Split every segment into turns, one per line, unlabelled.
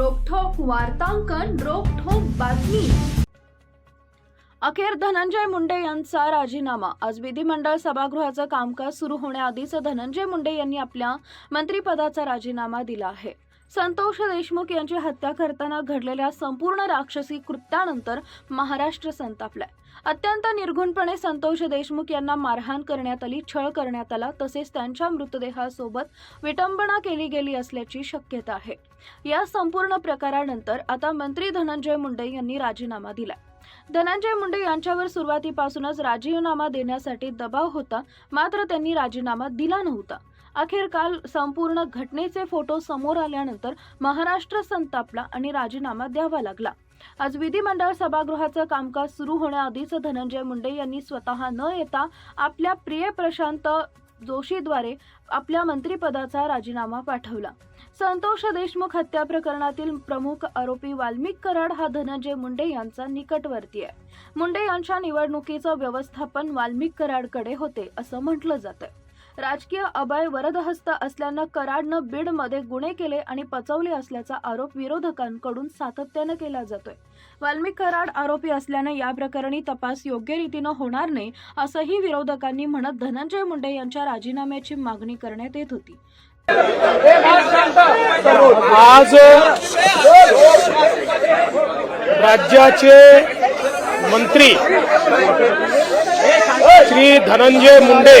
वार्तांकन रोखोक बातमी. अखेर धनंजय मुंडे यांचा राजीनामा. आज विधिमंडळ सभागृहाचं कामकाज सुरू होण्याआधीच धनंजय मुंडे यांनी आपल्या मंत्रिपदाचा राजीनामा दिला आहे. संतोष देशमुख यांची हत्या करताना घडलेल्या संपूर्ण राक्षसी कृत्यानंतर महाराष्ट्र संतापलाय. अत्यंत निर्घुणपणे संतोष देशमुख यांना मारहाण करण्यात आली छळ करण्यात आला तसेच त्यांच्या मृतदेहासोबत विटंबना केली गेली असल्याची शक्यता आहे. या संपूर्ण प्रकारानंतर आता मंत्री धनंजय मुंडे यांनी राजीनामा दिला धनंजय मुंडे यांच्यावर सुरुवातीपासूनच राजीनामा देण्यासाठी दबाव होता मात्र त्यांनी राजीनामा दिला नव्हता. अखेर काल संपूर्ण घटनेचे फोटो समोर आल्यानंतर महाराष्ट्र संतापला आणि राजीनामा द्यावा लागला. आज विधिमंडळ सभागृहाचं कामकाज सुरू होण्याआधीच धनंजय मुंडे यांनी स्वतः न येता आपल्या प्रिय प्रशांत जोशीद्वारे आपल्या मंत्रिपदाचा राजीनामा पाठवला. संतोष देशमुख हत्या प्रकरणातील प्रमुख आरोपी वाल्मिक कराड हा धनंजय मुंडे यांचा निकटवर्ती आहे. मुंडे यांच्या निवडणुकीचं व्यवस्थापन वाल्मिक कराडकडे होते असं म्हटलं जातं राजकीय अभय वरदहस्त असल्यानं कराडनं बीडमध्ये गुन्हे केले आणि पचवले असल्याचा आरोप विरोधकांकडून सातत्यानं केला जातोय. वाल्मिक कराड आरोपी असल्यानं या प्रकरणी तपास योग्य रीतीनं होणार नाही असंही विरोधकांनी म्हणत धनंजय मुंडे यांच्या राजीनाम्याची मागणी करण्यात येत होती.
आज राज्याचे मंत्री श्री धनंजय मुंडे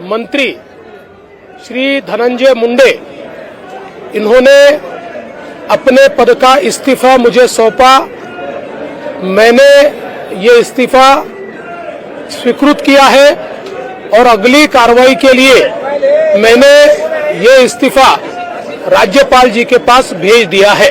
मंत्री श्री धनंजय मुंडे, इन्होंने अपने पद का इस्तीफा मुझे सौंपा। मैंने ये इस्तीफा स्वीकृत किया है और अगली कार्रवाई के लिए मैंने ये इस्तीफा राज्यपाल जी के पास भेज दिया है।